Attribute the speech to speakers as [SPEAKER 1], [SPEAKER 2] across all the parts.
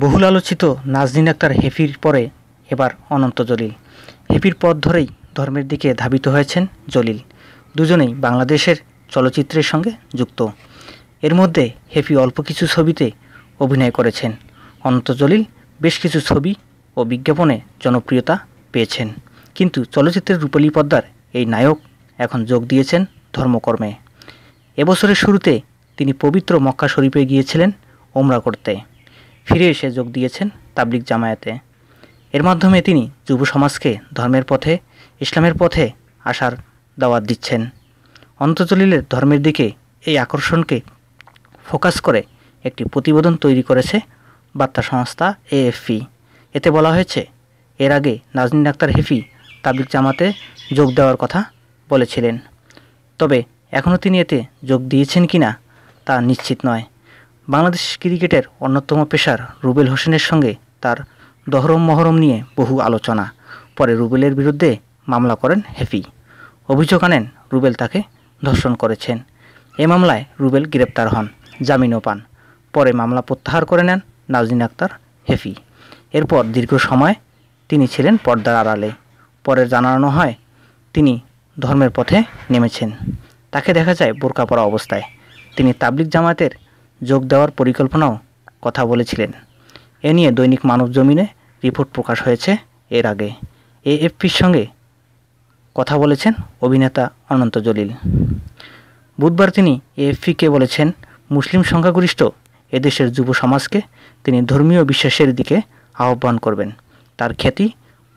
[SPEAKER 1] বহুল আলোচিত নাজনীন আক্তার হেফির পরে এবার অনন্ত জলিল। হেফির পথ ধরেই ধর্মের দিকে ধাবিত হয়েছেন জলিল। দুজনেই বাংলাদেশের চলচ্চিত্রের সঙ্গে যুক্ত। এর মধ্যে হেফি অল্প কিছু ছবিতে অভিনয় করেছেন। অনন্ত জলিল বেশ কিছু ছবি ও বিজ্ঞাপনে জনপ্রিয়তা পেয়েছেন। কিন্তু চলচ্চিত্রের রূপালী পদ্মার এই নায়ক এখন যোগ দিয়েছেন ধর্মকর্মে। এবছরের শুরুতে তিনি পবিত্র মক্কা শরীফে গিয়েছিলেন ওমরা করতে। ফিরে এসে যোগ দিয়েছেন তাবলিক জামায়াতে। এর মাধ্যমে তিনি যুব সমাজকে ধর্মের পথে, ইসলামের পথে আসার দাওয়াত দিচ্ছেন। অন্তজলিলের ধর্মের দিকে এই আকর্ষণকে ফোকাস করে একটি প্রতিবেদন তৈরি করেছে বার্তা সংস্থা এএফপি। এতে বলা হয়েছে, এর আগে নাজনীন আক্তার হেফি তাবলিক জামাতে যোগ দেওয়ার কথা বলেছিলেন। তবে এখনও তিনি এতে যোগ দিয়েছেন কিনা তা নিশ্চিত নয়। বাংলাদেশ ক্রিকেটের অন্যতম পেশার রুবেল হোসেনের সঙ্গে তার দহরম মহরম নিয়ে বহু আলোচনা। পরে রুবেলের বিরুদ্ধে মামলা করেন হেফি। অভিযোগ আনেন রুবেল তাকে ধর্ষণ করেছেন। এ মামলায় রুবেল গ্রেপ্তার হন, জামিনও পান। পরে মামলা প্রত্যাহার করে নেন নাজনীন আক্তার, হেফি। এরপর দীর্ঘ সময় তিনি ছিলেন পর্দার আড়ালে। পরে জানানো হয়, তিনি ধর্মের পথে নেমেছেন। তাকে দেখা যায় বোরকা পরা অবস্থায়। তিনি তাবলিক জামাতের যোগ দেওয়ার পরিকল্পনাও কথা বলেছিলেন। এ নিয়ে দৈনিক মানব জমিনে রিপোর্ট প্রকাশ হয়েছে এর আগে। এএফপির সঙ্গে কথা বলেছেন অভিনেতা অনন্ত জলিল। বুধবার তিনি এএফপিকে বলেছেন, মুসলিম সংখ্যাগরিষ্ঠ এদেশের যুব সমাজকে তিনি ধর্মীয় বিশ্বাসের দিকে আহ্বান করবেন। তার খ্যাতি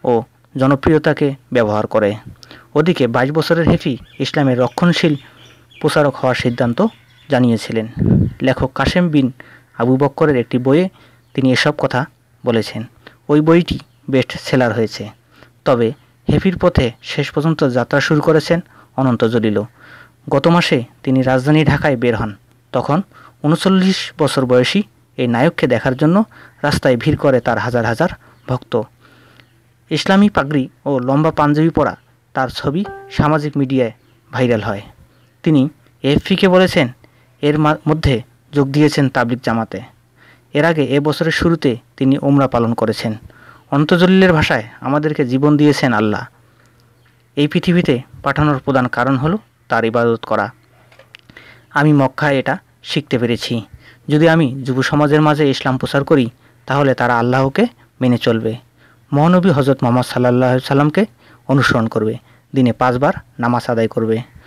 [SPEAKER 1] ও জনপ্রিয়তাকে ব্যবহার করে। ওদিকে বাইশ বছরের হেফি ইসলামের রক্ষণশীল প্রচারক হওয়ার সিদ্ধান্ত জানিয়েছিলেন। লেখক কাশেম বিন আবু বক্করের একটি বইয়ে তিনি এসব কথা বলেছেন। ওই বইটি বেস্ট সেলার হয়েছে। তবে হেফির পথে শেষ পর্যন্ত যাত্রা শুরু করেছেন অনন্ত জলিলও গত মাসে তিনি রাজধানী ঢাকায় বের হন। তখন উনচল্লিশ বছর বয়সী এই নায়ককে দেখার জন্য রাস্তায় ভিড় করে তার হাজার হাজার ভক্ত। ইসলামী পাগড়ি ও লম্বা পাঞ্জাবি পরা তার ছবি সামাজিক মিডিয়ায় ভাইরাল হয়। তিনি এএফপিকে বলেছেন এর মধ্যে যোগ দিয়েছেন তাবলিক জামাতে। এর আগে এ বছরের শুরুতে তিনি ওমরা পালন করেছেন। অন্তজলিলের ভাষায় আমাদেরকে জীবন দিয়েছেন আল্লাহ। এই পৃথিবীতে পাঠানোর প্রধান কারণ হলো তার ইবাদত করা। আমি মক্কায় এটা শিখতে পেরেছি। যদি আমি যুব সমাজের মাঝে ইসলাম প্রচার করি, তাহলে তারা আল্লাহকে মেনে চলবে। মহানবী হজরত মোহাম্মদ সাল্লাহ সাল্লামকে অনুসরণ করবে। দিনে পাঁচবার নামাজ আদায় করবে।